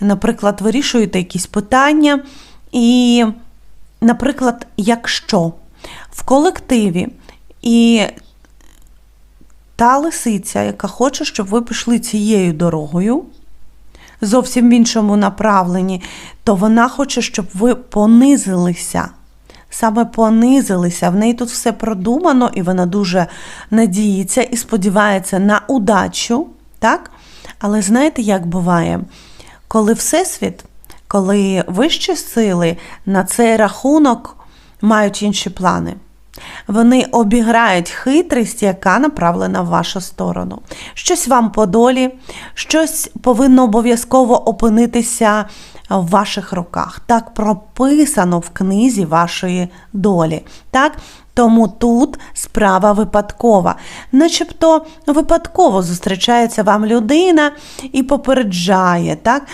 наприклад, вирішуєте якісь питання, і, наприклад, якщо в колективі і та лисиця, яка хоче, щоб ви пішли цією дорогою, зовсім в іншому направленні, то вона хоче, щоб ви понизилися. Саме понизилися. В неї тут все продумано, і вона дуже надіється і сподівається на удачу. Так? Але знаєте, як буває? Коли Всесвіт, коли вищі сили на цей рахунок мають інші плани. Вони обіграють хитрість, яка направлена в вашу сторону. Щось вам по долі, щось повинно обов'язково опинитися в ваших руках. Так прописано в книзі вашої долі. Так? Тому тут справа випадкова. Начебто випадково зустрічається вам людина і попереджає, так?